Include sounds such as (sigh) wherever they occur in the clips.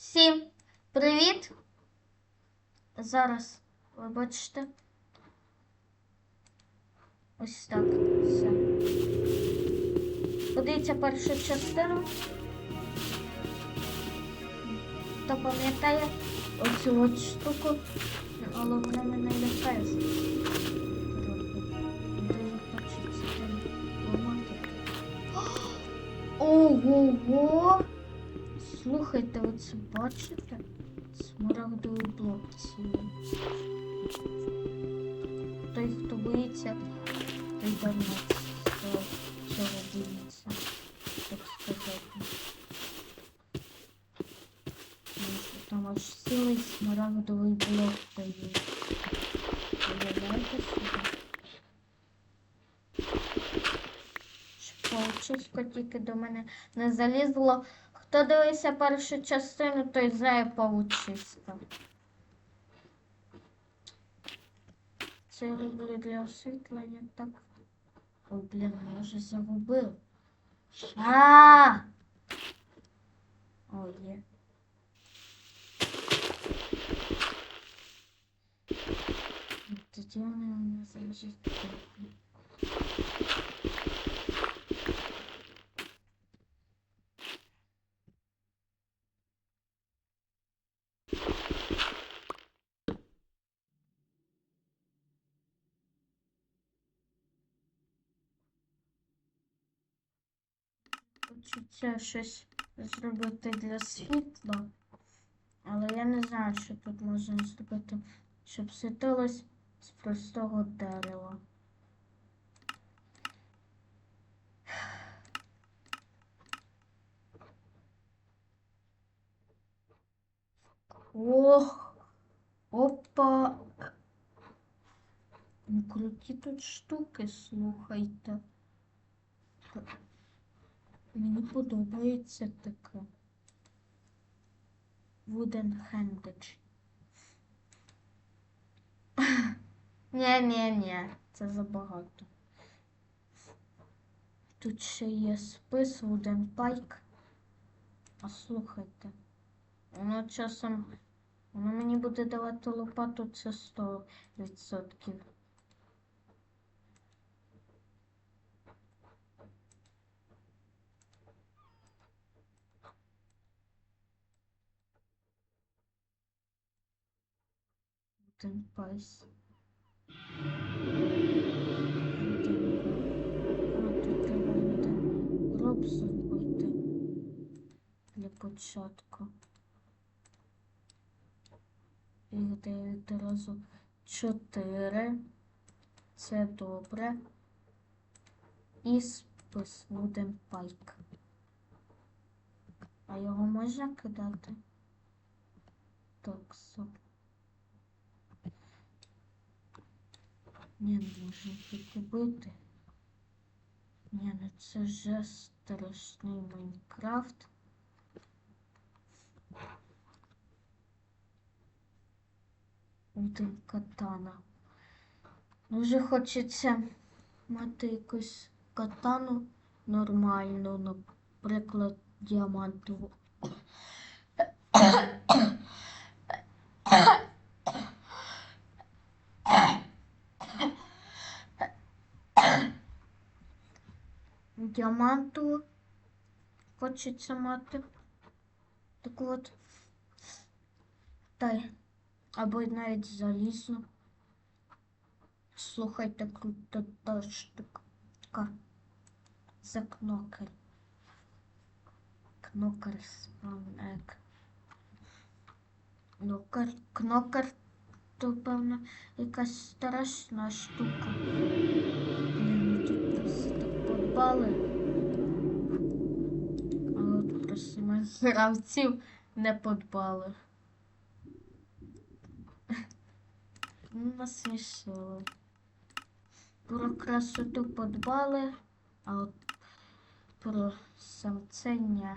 Всім привіт! Зараз ви бачите. Ось так. Все. Подивіться першу частину. Хто пам'ятає оцю от штуку, але вона мене лякає. Ого-го! Слухайте, ви це бачите? Смарагдовий блок цілий. Той, хто боїться, той давно цього, боїться. Так сказати. Що Там аж цілий смарагдовий блок дають. Уявляєте собі? Паучисько тільки до мене не залізло. Хто дивився першу частину, той знає паучиська. Це я роблю для освітлення так. Ой, блін, я вже загубив. А! Ой, є. Тоді вони у мене залежить. Хочеться щось зробити для світла. Але я не знаю, що тут можна зробити, щоб світилось з простого дерева. Ох, опа. Ну, круті тут штуки, слухайте. Мені подобається таке. Wooden handage. (laughs) Ні, це забагато. Тут ще є спис Wooden Pike. А слухайте, воно часом, воно мені буде давати лопату це 100%. Буде гроб зробити для початку. І дають разу чотири. Це добре. І спис Wooden Pike. А його можна кидати? Так, стоп. Не тільки бити. Ні, ну це вже страшний Майнкрафт. Один катана. Ну, вже хочеться мати якусь катану нормальну, наприклад, діамантову. Діаманту хочеться мати. Так от. Та або навіть залізну. Слухайте, крута та штука. За кнокер. Кнокер спавнек. Кнокер, кнокер, то певно якась страшна штука. Попали. А от просто гравців не подбали. Ну, Насмішили. Про красоту подбали, а от про самцення.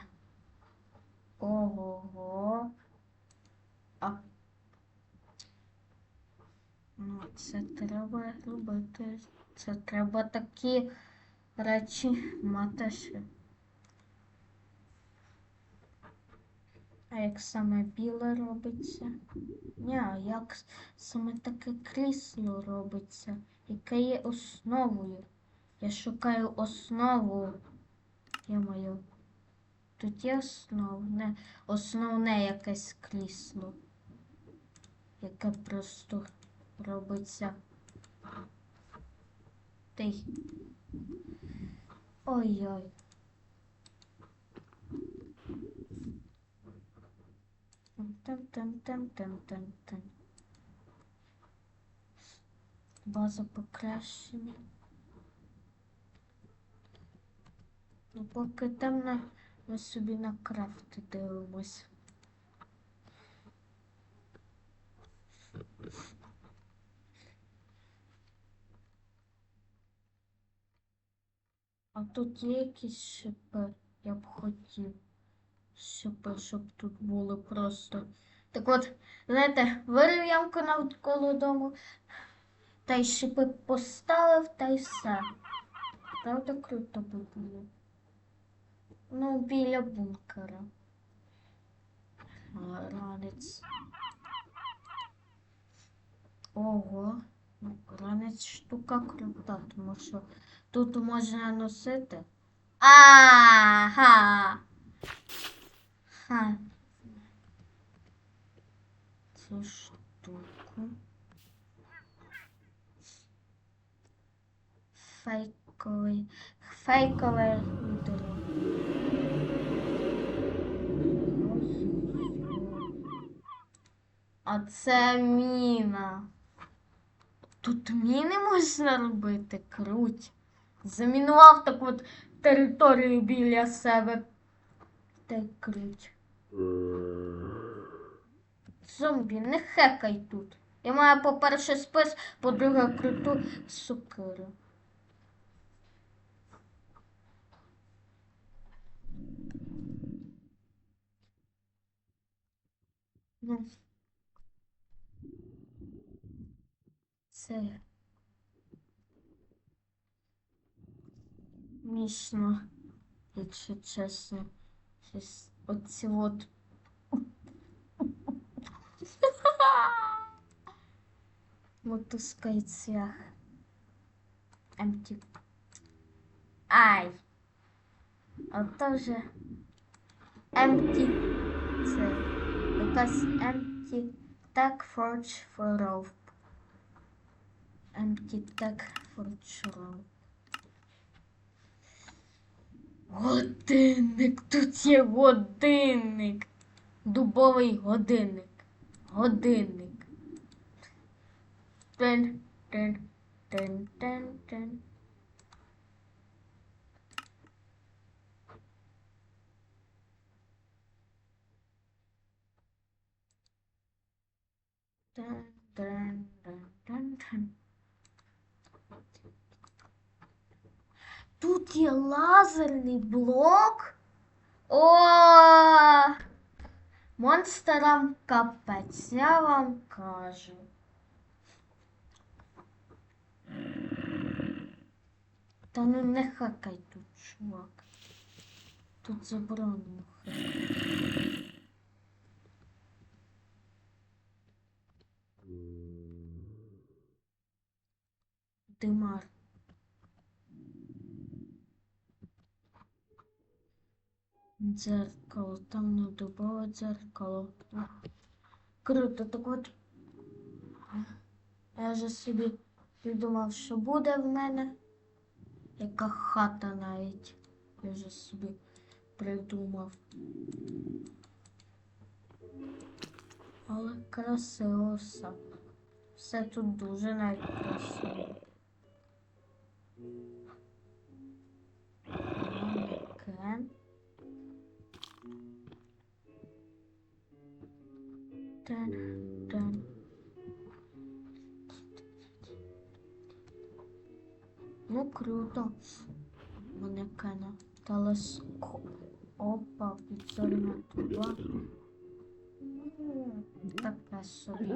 Ого-го. А ну, це треба робити. Це треба такі речі мати ще. А як саме біле робиться? Ні, а як саме таке крісло робиться, яке є основою. Я шукаю основу. Я маю. Тут є основне, основне якесь крісло, яке просто робиться. Ти. Ой-ой. Тем-тем-тем-тем-тем-тем. База покращена. Ну, поки темно, ми собі на крафти дивимось. А тут є якісь шипи, я б хотів. Шипи, щоб тут були просто. Так от, знаєте, вирив ямку навколо дому, та й шипи поставив, та й все. Правда, круто би було. Ну, біля бункера. Ранець. Ого. Ну, ранець штука крута, тому що тут можна носити. Ага. Ха. Цю штуку. Фейковий. Фейкове відео. А це міна. Тут міни можна робити, круть. Замінував таку от територію біля себе. Та й круть. Зомбі, не хекай тут. Я маю, по-перше, спис, по-друге, круту сукеру. Ну. Це смішно, якщо чесно. Щось оці от. Мотузка і цвях. Емті. Ай. Ото вже Емті. Це якась Empty Tag Forge for Rope. Empty Tag Forge Rope. Годинник, тут є годинник. Дубовий годинник. Годинник. Тен, тен, тен, тен, тен. Тен, тен, тен, тен, тен. Тут є лазерний блок. О! Монстрам капець, я вам кажу. Та ну не хакай тут, чувак. Тут заборонено хакати. Дзеркало, там на дубове дзеркало. Круто, так от. Я вже собі придумав, що буде в мене. Яка хата навіть. Я вже собі придумав. Але красиво все. Все тут дуже навіть красиво. Манекен. Тен, тен. Ну, круто. Манекена. Телескоп. Опа, підзорна труба. М, Таке собі.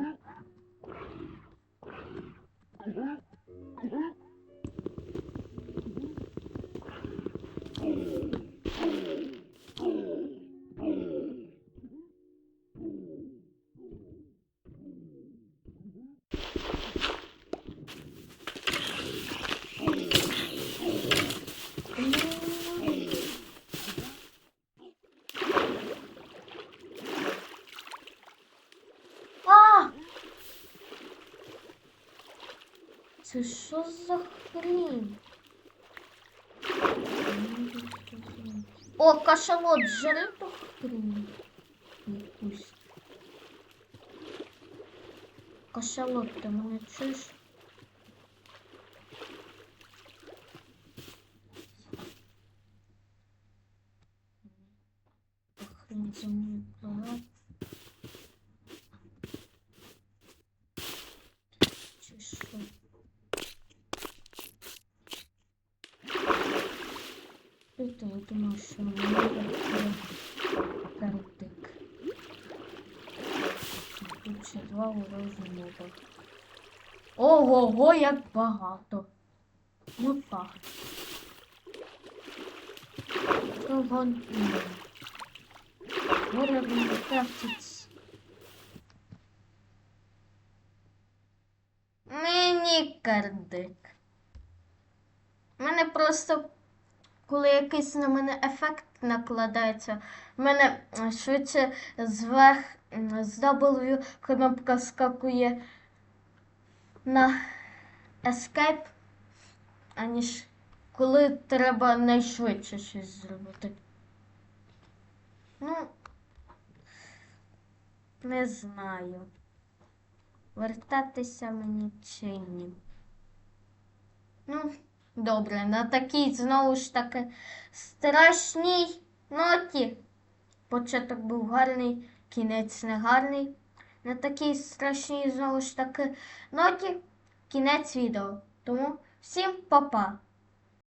Це що за хрінь? О, кашалот, жри ту хрінь. Якусь. Кашалот, ти мене чуєш? Хрінь за мною пливе. Чи що? Мене картик. Тут ще два ворожі. Ого-го, як багато. Ну так. Кого Уровень крафтить. Мені кардик. У мене просто коли якийсь на мене ефект накладається, в мене е, швидше зверх з W кнопка скакує на Escape, аніж коли треба найшвидше щось зробити. Ну, не знаю. Вертатися мені чи ні. Ну, Добре, на такій знову ж таки страшній ноті. Початок був гарний, кінець негарний. На такій страшній знову ж таки ноті кінець відео. Тому всім па-па!